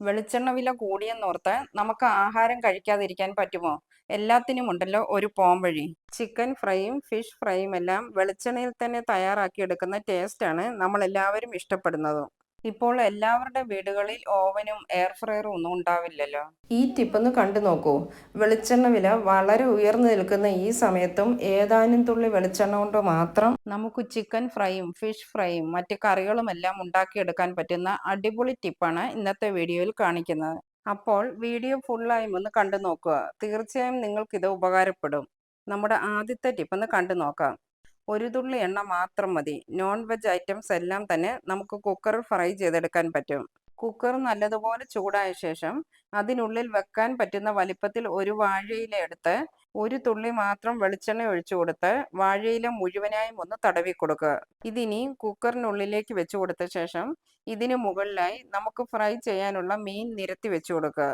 വെളിച്ചെണ്ണ വില കൂടിയെന്നോർത്ത് നമുക്ക് ആഹാരം കഴിക്കാതിരിക്കാൻ പറ്റുമോ? എല്ലാത്തിനും ഉണ്ടല്ലോ ഒരു പോംവഴി ചിക്കൻ ഫ്രൈയും ഫിഷ് ഫ്രൈയും എല്ലാം വെളിച്ചെണ്ണയിൽ തന്നെ തയ്യാറാക്കി എടുക്കുന്ന ടേസ്റ്റാണ് നമ്മൾ എല്ലാവരും ഇഷ്ടപ്പെടുന്നത്. ഇപ്പോൾ എല്ലാവരുടെ വീടുകളിൽ ഓവനും എയർ ഫ്രയറും ഒന്നും ഉണ്ടാവില്ലല്ലോ. ഈ ടിപ്പൊന്ന് കണ്ടു നോക്കൂ. വെളിച്ചെണ്ണ വില വളരെ ഉയർന്നു നിൽക്കുന്ന ഈ സമയത്തും ഏതാനും തുള്ളി വെളിച്ചെണ്ണ കൊണ്ട് മാത്രം നമുക്ക് ചിക്കൻ ഫ്രൈയും ഫിഷ് ഫ്രൈയും മറ്റ് കറികളും എല്ലാം ഉണ്ടാക്കിയെടുക്കാൻ പറ്റുന്ന അടിപൊളി ടിപ്പാണ് ഇന്നത്തെ വീഡിയോയിൽ കാണിക്കുന്നത്. അപ്പോൾ വീഡിയോ ഫുള്ളായും ഒന്ന് കണ്ടു നോക്കുക. തീർച്ചയായും നിങ്ങൾക്കിത് ഉപകാരപ്പെടും. നമ്മുടെ ആദ്യത്തെ ടിപ്പ് ഒന്ന് കണ്ടു നോക്കാം. ഒരു തുള്ളി എണ്ണ മാത്രം മതി. നോൺ വെജ് ഐറ്റംസ് എല്ലാം തന്നെ നമുക്ക് കുക്കറിൽ ഫ്രൈ ചെയ്തെടുക്കാൻ പറ്റും. കുക്കർ നല്ലതുപോലെ ചൂടായ ശേഷം അതിനുള്ളിൽ വെക്കാൻ പറ്റുന്ന വലിപ്പത്തിൽ ഒരു വാഴയില എടുത്ത് ഒരു തുള്ളി മാത്രം വെളിച്ചെണ്ണ ഒഴിച്ചു കൊടുത്ത് വാഴയില മുഴുവനായും ഒന്ന് തടവി കൊടുക്കുക. ഇതിനി കുക്കറിനുള്ളിലേക്ക് വെച്ചു കൊടുത്ത ശേഷം ഇതിന് മുകളിലായി നമുക്ക് ഫ്രൈ ചെയ്യാനുള്ള മീൻ നിരത്തി വെച്ചു കൊടുക്കുക.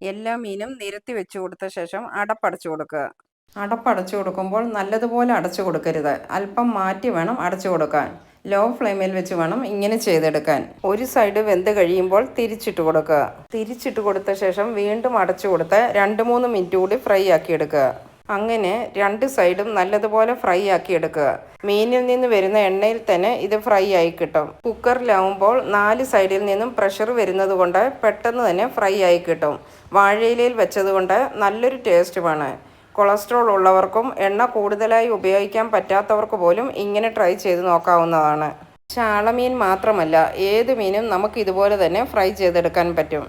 എല്ലാ മീനും നിരത്തി വെച്ചു കൊടുത്ത ശേഷം അടപ്പടച്ചു കൊടുക്കുക. അടപ്പടച്ചു കൊടുക്കുമ്പോൾ നല്ലതുപോലെ അടച്ചു കൊടുക്കരുത്. അല്പം മാറ്റി വേണം അടച്ചു കൊടുക്കാൻ. ലോ ഫ്ലെയിമിൽ വെച്ച് വേണം ഇങ്ങനെ ചെയ്തെടുക്കാൻ. ഒരു സൈഡ് വെന്ത് കഴിയുമ്പോൾ തിരിച്ചിട്ട് കൊടുക്കുക. തിരിച്ചിട്ട് കൊടുത്ത ശേഷം വീണ്ടും അടച്ചു കൊടുത്ത് രണ്ട് മൂന്ന് മിനിറ്റ് കൂടി ഫ്രൈ ആക്കി എടുക്കുക. അങ്ങനെ രണ്ട് സൈഡും നല്ലതുപോലെ ഫ്രൈ ആക്കി എടുക്കുക. മീനിൽ നിന്ന് വരുന്ന എണ്ണയിൽ തന്നെ ഇത് ഫ്രൈ ആയി കിട്ടും. കുക്കറിലാവുമ്പോൾ നാല് സൈഡിൽ നിന്നും പ്രഷർ വരുന്നത് കൊണ്ട് പെട്ടെന്ന് തന്നെ ഫ്രൈ ആയി കിട്ടും. വാഴയിലയിൽ വെച്ചത് കൊണ്ട് നല്ലൊരു ടേസ്റ്റുമാണ് കൊളസ്ട്രോൾ ഉള്ളവർക്കും എണ്ണ കൂടുതലായി ഉപയോഗിക്കാൻ പറ്റാത്തവർക്ക് പോലും ഇങ്ങനെ ട്രൈ ചെയ്ത് നോക്കാവുന്നതാണ്. ചാളമീൻ മാത്രമല്ല ഏത് മീനും നമുക്ക് ഇതുപോലെ തന്നെ ഫ്രൈ ചെയ്തെടുക്കാൻ പറ്റും.